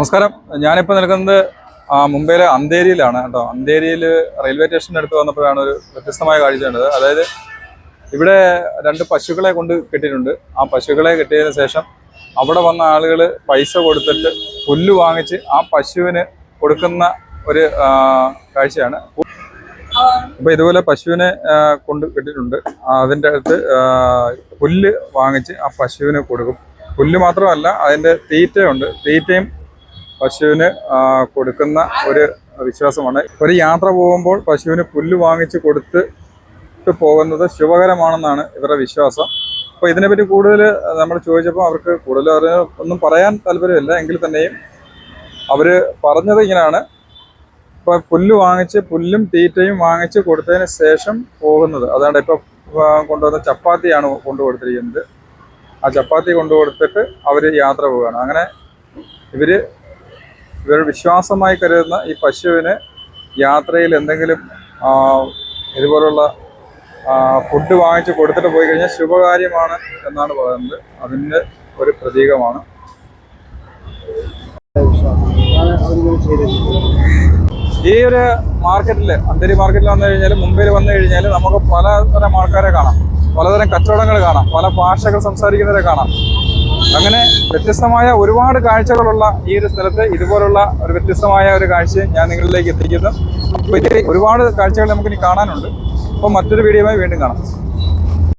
നമസ്കാരം. ഞാനിപ്പോൾ നിൽക്കുന്നത് മുംബൈയിലെ അന്തേരിയിലാണ് കേട്ടോ. അന്തേരിയിൽ റെയിൽവേ സ്റ്റേഷന്റെ അടുത്ത് വന്നപ്പോഴാണ് ഒരു വ്യത്യസ്തമായ കാഴ്ച കണ്ടത്. അതായത് ഇവിടെ രണ്ട് പശുക്കളെ കൊണ്ട് കെട്ടിയിട്ടുണ്ട്. ആ പശുക്കളെ കെട്ടിയതിന് ശേഷം അവിടെ വന്ന ആളുകൾ പൈസ കൊടുത്തിട്ട് പുല്ല് വാങ്ങിച്ച് ആ പശുവിന് കൊടുക്കുന്ന ഒരു കാഴ്ചയാണ്. അപ്പോൾ ഇതുപോലെ പശുവിനെ കൊണ്ട് കെട്ടിയിട്ടുണ്ട്. അതിന്റെ അടുത്ത് പുല്ല് വാങ്ങിച്ച് ആ പശുവിന് കൊടുക്കും. പുല്ല് മാത്രമല്ല അതിന്റെ തീറ്റയുണ്ട്. തീറ്റയും പശുവിന് കൊടുക്കുന്ന ഒരു വിശ്വാസമാണ്. ഒരു യാത്ര പോകുമ്പോൾ പശുവിന് പുല്ല് വാങ്ങിച്ച് കൊടുത്ത് പോകുന്നത് ശുഭകരമാണെന്നാണ് ഇവരുടെ വിശ്വാസം. അപ്പോൾ ഇതിനെപ്പറ്റി കൂടുതൽ നമ്മൾ ചോദിച്ചപ്പോൾ അവർക്ക് കൂടുതൽ ഒന്നും പറയാൻ താല്പര്യമില്ല. എങ്കിൽ തന്നെയും അവർ പറഞ്ഞത് ഇങ്ങനെയാണ്. ഇപ്പോൾ പുല്ല് വാങ്ങിച്ച് പുല്ലും തീറ്റയും വാങ്ങിച്ച് കൊടുത്തതിന് ശേഷം പോകുന്നത്. അതാണ് ഇപ്പോൾ കൊണ്ടുവന്ന ചപ്പാത്തിയാണ് കൊണ്ടു കൊടുത്തിരിക്കുന്നത്. ആ ചപ്പാത്തി കൊണ്ടു കൊടുത്തിട്ട് അവർ യാത്ര പോവുകയാണ്. അങ്ങനെ ഇവർ ഇവരുടെ വിശ്വാസമായി കരുതുന്ന ഈ പശുവിന് യാത്രയിൽ എന്തെങ്കിലും ഇതുപോലുള്ള ഫുഡ് വാങ്ങിച്ച് കൊടുത്തിട്ട് പോയി കഴിഞ്ഞാൽ ശുഭകാര്യമാണ് എന്നാണ് പറയുന്നത്. അതിന്റെ ഒരു പ്രതീകമാണ്. ഈ ഒരു മാർക്കറ്റിൽ അന്തരി മാർക്കറ്റിൽ വന്നു കഴിഞ്ഞാൽ മുംബൈയിൽ വന്നു കഴിഞ്ഞാൽ നമുക്ക് പലതരം ആൾക്കാരെ കാണാം. പലതരം കച്ചവടങ്ങൾ കാണാം. പല ഭാഷകൾ സംസാരിക്കുന്നവരെ കാണാം. അങ്ങനെ വ്യത്യസ്തമായ ഒരുപാട് കാഴ്ചകളുള്ള ഈ ഒരു സ്ഥലത്ത് ഇതുപോലുള്ള ഒരു വ്യത്യസ്തമായ ഒരു കാഴ്ച ഞാൻ നിങ്ങളിലേക്ക് എത്തിക്കുന്നു. അപ്പോൾ ഒരുപാട് കാഴ്ചകൾ നമുക്കിനി കാണാനുണ്ട്. അപ്പോൾ മറ്റൊരു വീഡിയോയുമായി വീണ്ടും കാണാം.